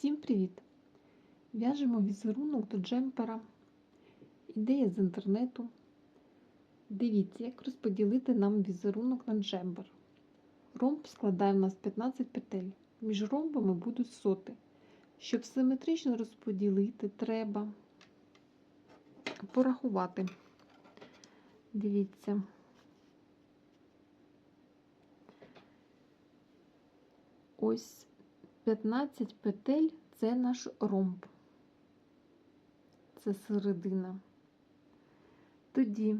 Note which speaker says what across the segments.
Speaker 1: Всім привіт! В'яжемо візерунок до джемпера. Ідея з інтернету. Дивіться, як розподілити нам візерунок на джемпер. Ромб складає в нас 15 петель. Між ромбами будуть соти. Щоб симетрично розподілити, треба порахувати. Дивіться. Ось 15 петель це наш ромб. Це середина. Тоді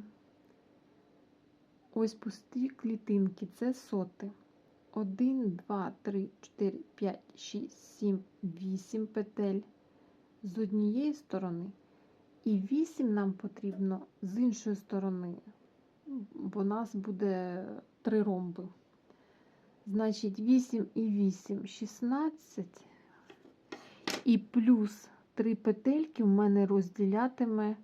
Speaker 1: ось пусті клітинки це соти. 1, 2, 3, 4, 5, 6, 7, 8 петель з однієї сторони. І 8 нам потрібно з іншої сторони, бо у нас буде 3 ромби. Значить, 8 і 8 16. І плюс 3 петельки в мене розділятиме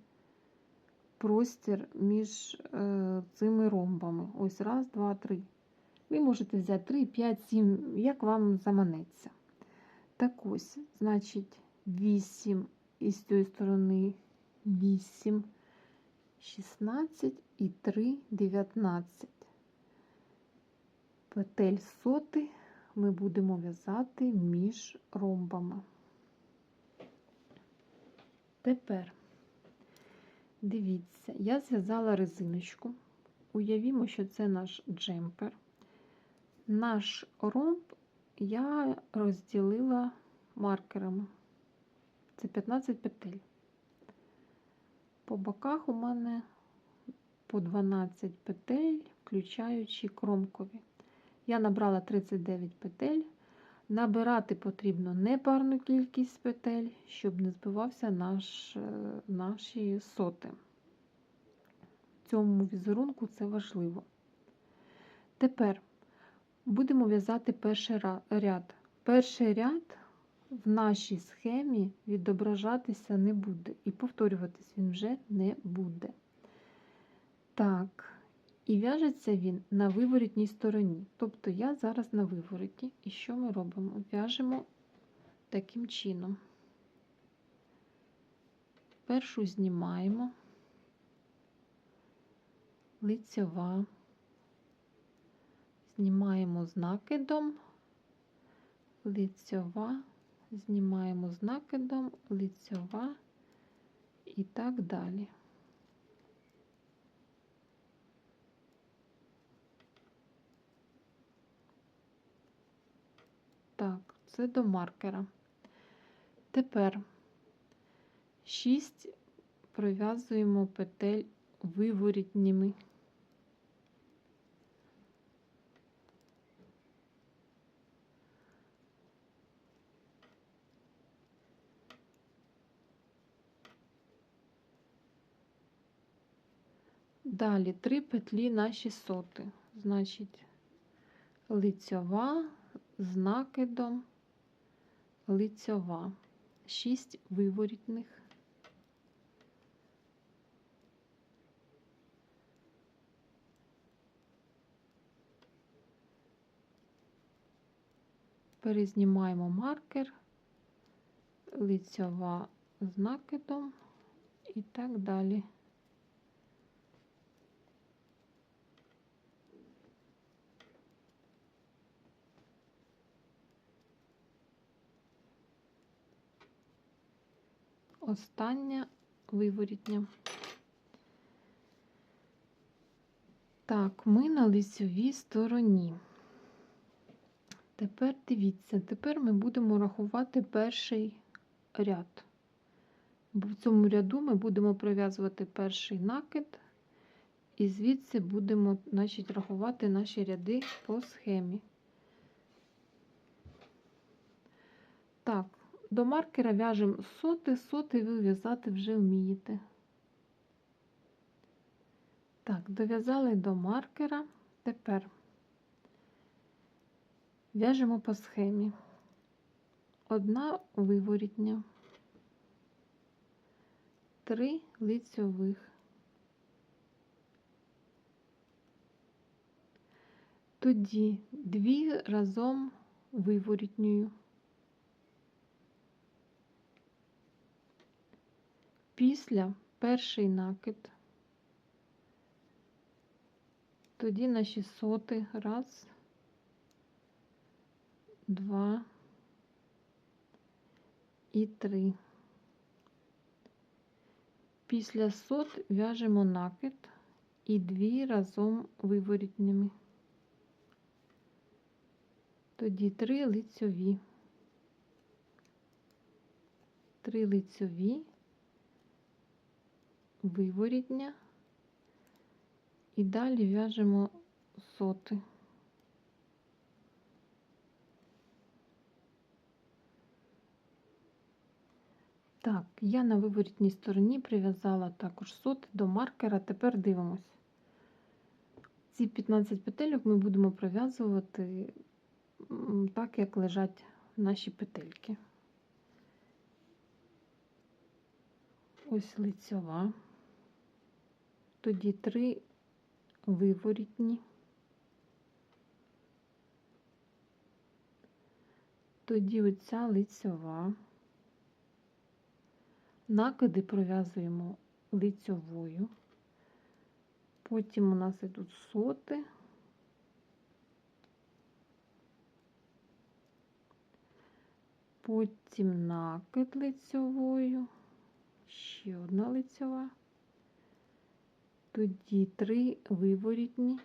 Speaker 1: простір між е, цими ромбами. Ось раз, два, три. Ви можете взяти 3, 5, 7, як вам заманеться. Так ось, значить, 8 і з цієї сторони 8, 16 і 3, 19 петель соти ми будемо в'язати між ромбами. Тепер, дивіться, я зв'язала резиночку. Уявімо, що це наш джемпер. Наш ромб я розділила маркерами. Це 15 петель. По боках у мене по 12 петель, включаючи кромкові. Я набрала 39 петель. Набирати потрібно непарну кількість петель, щоб не збивався наш, е, наші соти. В цьому візерунку це важливо. Тепер будемо в'язати перший ряд. Перший ряд в нашій схемі відображатися не буде, і повторюватись він вже не буде. Так. І в'яжеться він на виворітній стороні. Тобто я зараз на вивороті. І що ми робимо? В'яжемо таким чином. Першу знімаємо, лицьова, знімаємо з накидом, лицьова, знімаємо з накидом, лицьова і так далі. Так, це до маркера. Тепер 6 пров'язуємо петель виворітніми. Далі три петлі наші соти, значить, лицьова з накидом лицьова, 6 виворітних. Перезнімаємо маркер, лицьова з накидом і так далі. Остання виворітня. Так, ми на лицьовій стороні. Тепер дивіться, тепер ми будемо рахувати перший ряд. В цьому ряду ми будемо пров'язувати перший накид, і звідси будемо значить, рахувати наші ряди по схемі. Так, до маркера в'яжемо соти, соти ви в'язати вже вмієте. Так, дов'язали до маркера. Тепер в'яжемо по схемі. Одна виворітня, три лицьових. Тоді дві разом виворітньою. Після перший накид. Тоді наші соти. Раз, два і три. Після сот в'яжемо накид і дві разом виворітніми. Тоді три лицьові. Три лицьові, виворітня. І далі в'яжемо соти. Так, я на виворітній стороні прив'язала також соти до маркера. Тепер дивимось. Ці 15 петельок ми будемо пров'язувати так, як лежать наші петельки. Ось лицьова. Тоді три виворітні. Тоді оця лицьова. Накиди пров'язуємо лицьовою. Потім у нас йдуть соти. Потім накид лицьовою, ще одна лицьова, тоді три виворітні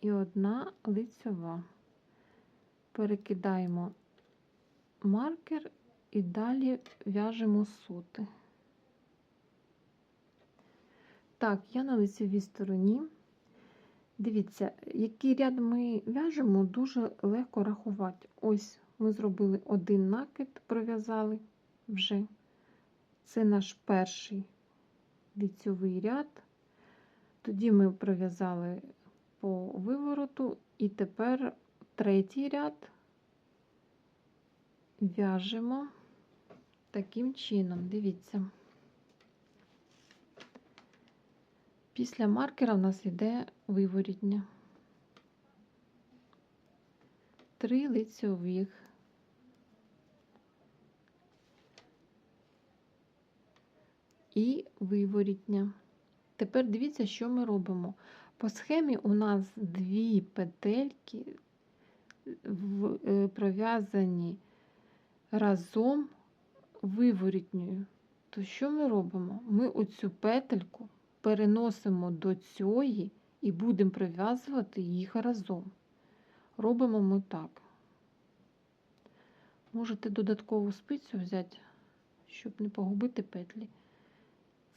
Speaker 1: і одна лицьова. Перекидаємо маркер і далі в'яжемо соти. Так, я на лицевій стороні. Дивіться, який ряд ми в'яжемо, дуже легко рахувати. Ось ми зробили один накид, пров'язали вже. Це наш перший лицьовий ряд. Тоді ми пров'язали по вивороту, і тепер третій ряд в'яжемо таким чином. Дивіться. Після маркера в нас йде виворітня. Три лицьових. І виворітня. Тепер дивіться, що ми робимо. По схемі у нас дві петельки е, пров'язані разом виворітньою. То що ми робимо? Ми оцю петельку переносимо до цієї і будемо прив'язувати їх разом. Робимо ми так. Можете додаткову спицю взяти, щоб не погубити петлі.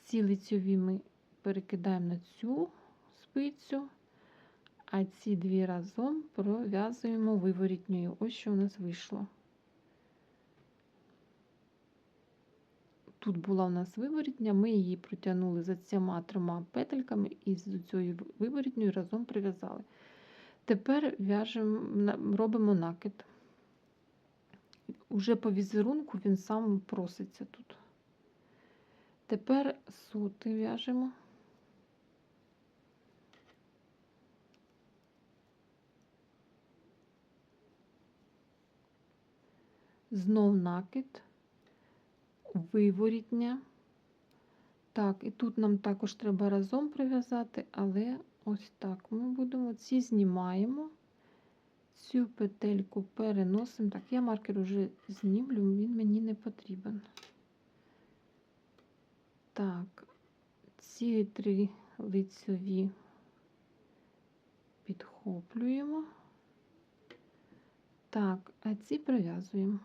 Speaker 1: Ці лицьові ми перекидаємо на цю спицю, а ці дві разом пров'язуємо виворітньою. Ось що у нас вийшло. Тут була у нас виворітня, ми її протягнули за цими трьома петельками і з цією виворітньою разом прив'язали. Тепер в'яжемо, робимо накид. Уже по візерунку він сам проситься тут. Тепер соти в'яжемо. Знов накид виворітня. Так, і тут нам також треба разом прив'язати, але ось так ми будемо ці знімаємо, цю петельку переносимо. Так, я маркер вже знімлю, він мені не потрібен. Так, ці три лицьові підхоплюємо. Так, а ці прив'язуємо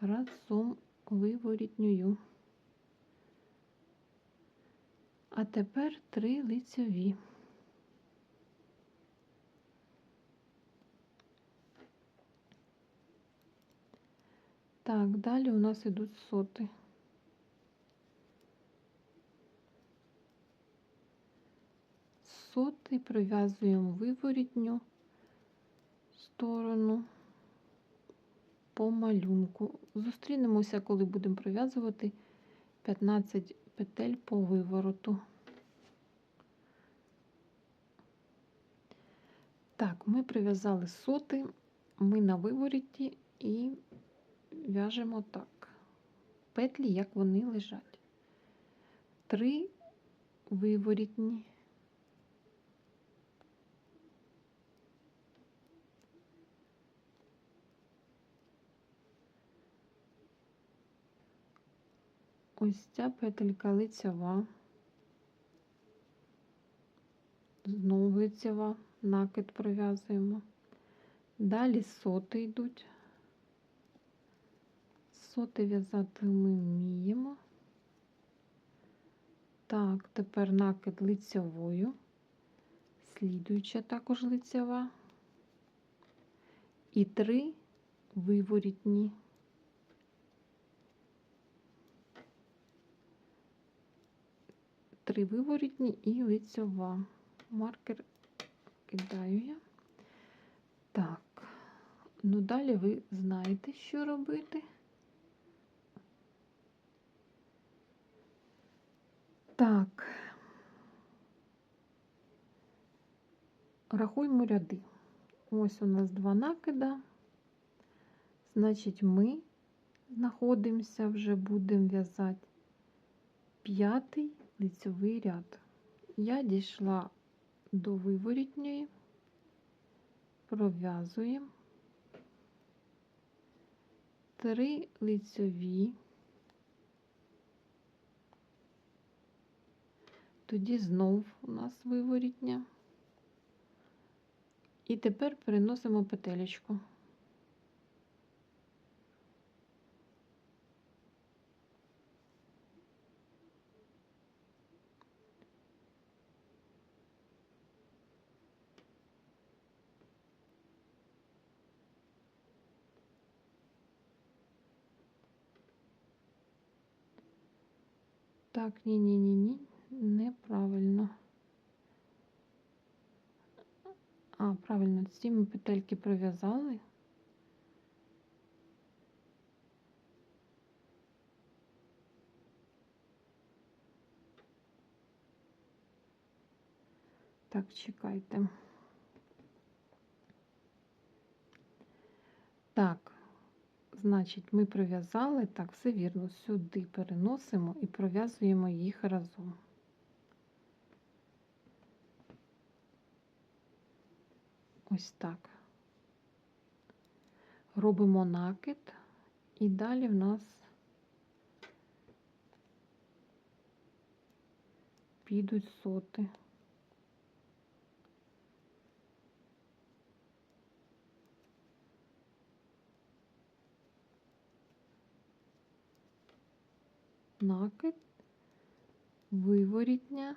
Speaker 1: разом виворітньою. А тепер три лицьові. Так, далі у нас ідуть соти. Соти прив'язуємо виворітню сторону по малюнку. Зустрінемося, коли будемо пров'язувати 15 петель по вивороту. Так, ми прив'язали соти, ми на вивороті і в'яжемо так. Петлі, як вони лежать. Три виворітні. Ось ця петелька лицьова. Знову лицьова, накид пров'язуємо. Далі соти йдуть. Соти в'язати ми вміємо. Так, тепер накид лицьовою, слідуюча також лицьова. І три виворітні. Три виворітні і лицьова. Маркер кидаю я. Так, ну далі ви знаєте, що робити. Так, рахуємо ряди. Ось у нас два накида. Значить, ми знаходимося, вже будемо в'язати п'ятий лицьовий ряд. Я дійшла до виворітньої, пров'язуємо три лицьові. Тоді знов у нас виворітня. І тепер переносимо петелечку. Так, ні-ні-ні-ні, неправильно. А, правильно, ці ми петельки пров'язали. Так, чекайте. Так, значить, ми пров'язали, так, все вірно, сюди переносимо і пров'язуємо їх разом. Ось так. Робимо накид, і далі в нас підуть соти. Накид, виворітня.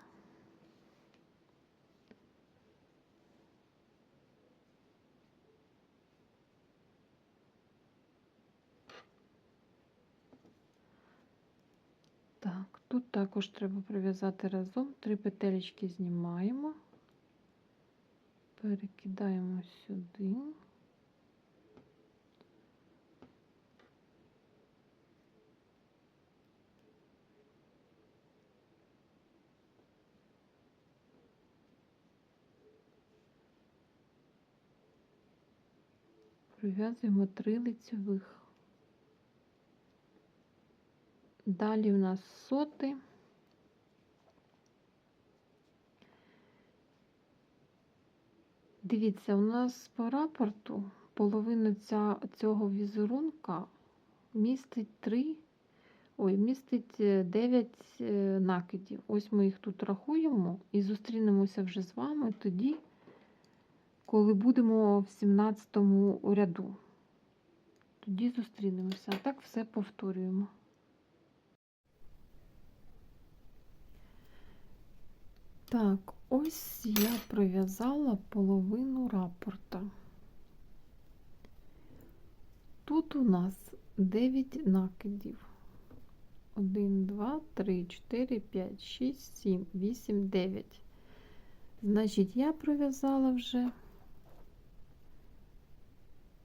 Speaker 1: Так, тут також треба прив'язати разом. Три петелечки знімаємо, перекидаємо сюди. Прив'язуємо три лицьових. Далі в нас соти. Дивіться, у нас по рапорту половина ця, цього візерунка містить 3, ой, містить 9 накидів. Ось ми їх тут рахуємо і зустрінемося вже з вами тоді, коли будемо в 17 ряду. Тоді зустрінемося. А так все повторюємо. Так, ось я пров'язала половину рапорта. Тут у нас 9 накидів. 1, 2, 3, 4, 5, 6, 7, 8, 9. Значить, я пров'язала вже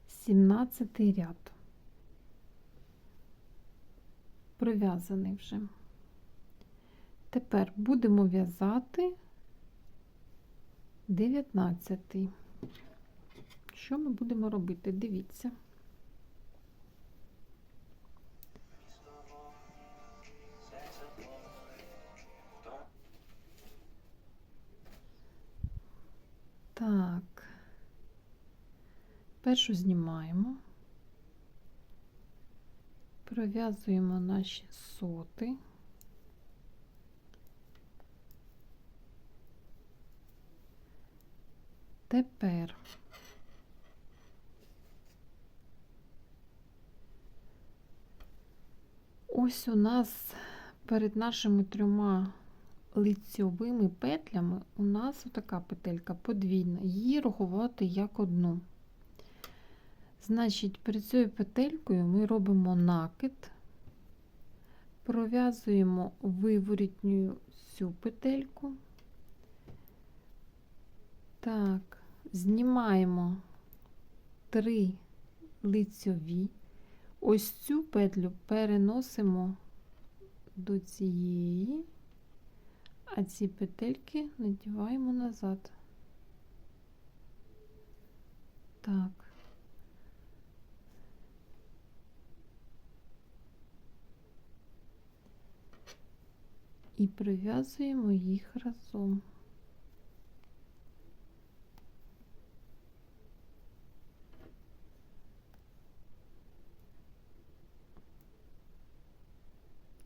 Speaker 1: 17 ряд. Пров'язаний вже. Тепер будемо в'язати 19. Що ми будемо робити? Дивіться. Так. Першу знімаємо. Пров'язуємо наші соти. Тепер ось у нас перед нашими трьома лицьовими петлями у нас така петелька подвійна, її рахувати як одну. Значить, перед цією петелькою ми робимо накид, пров'язуємо виворітню цю петельку. Так, знімаємо три лицьові. Ось цю петлю переносимо до цієї, а ці петельки надіваємо назад. Так. І прив'язуємо їх разом.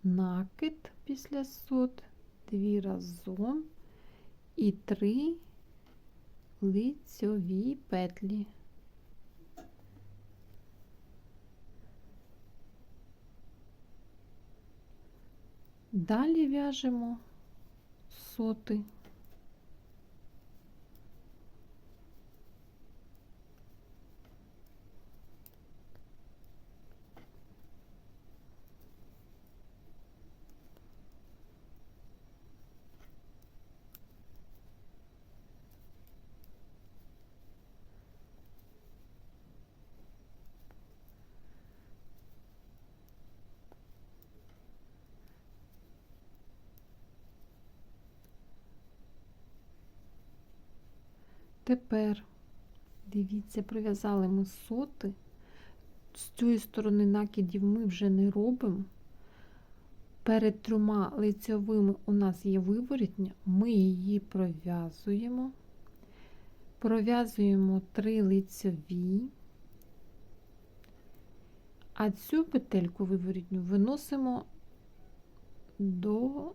Speaker 1: накид після сот, дві разом і три лицьові петлі. Далі в'яжемо соти. Тепер, дивіться, прив'язали ми соти. З цієї сторони накидів ми вже не робимо. Перед трьома лицьовими у нас є виворітня, ми її пров'язуємо, пров'язуємо три лицьові, а цю петельку виворітню виносимо до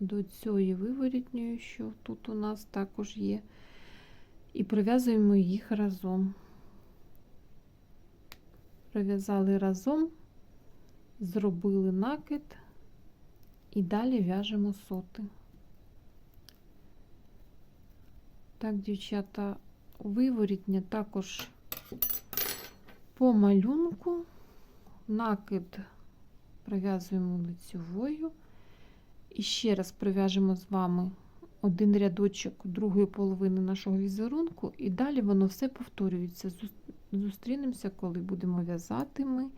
Speaker 1: до цієї виворітньої, що тут у нас також є, і пров'язуємо їх разом. Пров'язали разом, зробили накид і далі в'яжемо соти. Так, дівчата, виворітня також по малюнку, накид пров'язуємо лицевою. І ще раз пров'яжемо з вами один рядочок другої половини нашого візерунку, і далі воно все повторюється. Зустрінемося, коли будемо в'язати ми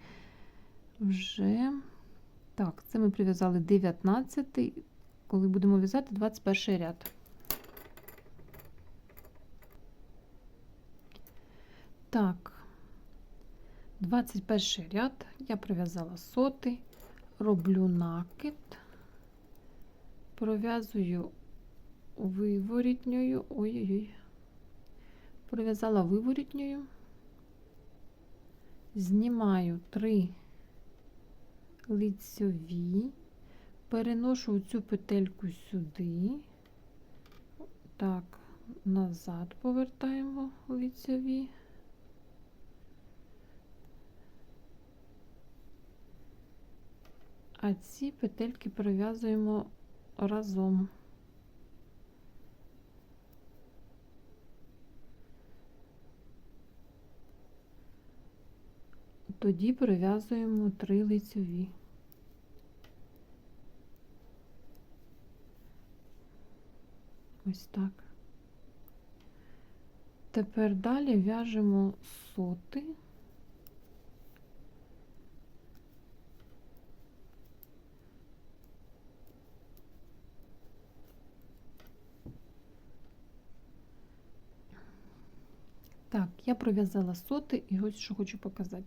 Speaker 1: вже. Так, це ми прив'язали 19, коли будемо в'язати 21 ряд. Так, 21 ряд я прив'язала соти, роблю накид пров'язую виворітньою, ой-ой-ой, пров'язала виворітньою, знімаю три лицьові, переношу цю петельку сюди, так, назад повертаємо лицьові. А ці петельки пров'язуємо разом. Тоді прив'язуємо три лицьові. Ось так. Тепер далі в'яжемо соти. Так, я пров'язала соти і ось що хочу показати.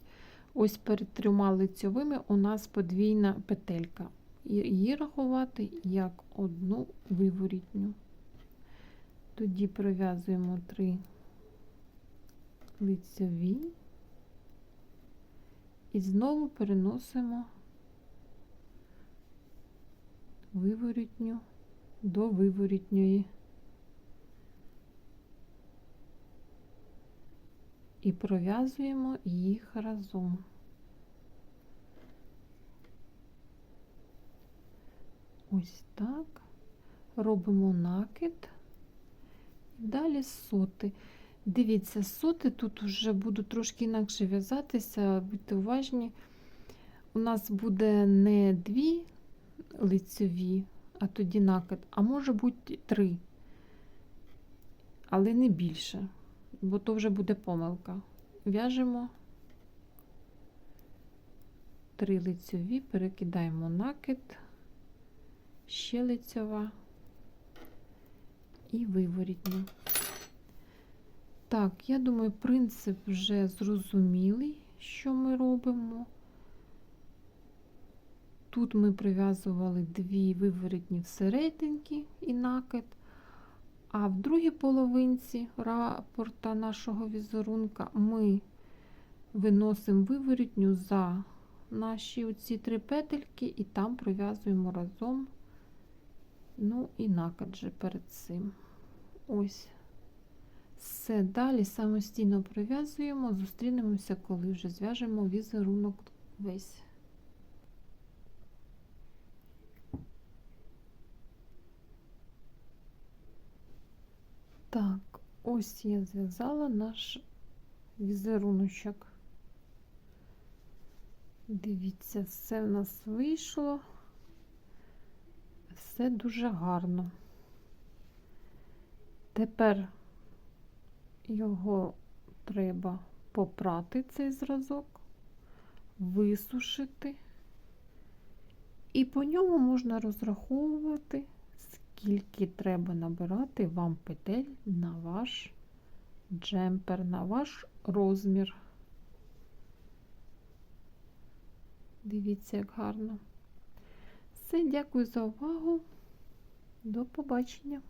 Speaker 1: Ось перед трьома лицьовими у нас подвійна петелька. Її рахувати як одну виворітню. Тоді пров'язуємо три лицьові і знову переносимо виворітню до виворітньої. І пров'язуємо їх разом. Ось так. Робимо накид. Далі соти. Дивіться, соти тут вже будуть трошки інакше в'язатися, будьте уважні. У нас буде не дві лицеві, а тоді накид, а може бути три, але не більше, бо то вже буде помилка. В'яжемо три лицеві, перекидаємо накид, ще лицьова і виворітню. Так, я думаю, принцип вже зрозумілий, що ми робимо. Тут ми прив'язували дві виворітні всерединки і накид, а в другій половинці рапорта нашого візерунка ми виносимо виворітню за наші оці три петельки і там пров'язуємо разом, ну і накид же перед цим. Ось. Все, далі самостійно пров'язуємо, зустрінемося, коли вже зв'яжемо візерунок весь. Так, ось я зв'язала наш візеруночок. Дивіться, все в нас вийшло. Все дуже гарно. Тепер його треба попрати цей зразок, висушити, і по ньому можна розраховувати, скільки треба набирати вам петель на ваш джемпер, на ваш розмір. Дивіться, як гарно. Все, дякую за увагу. До побачення.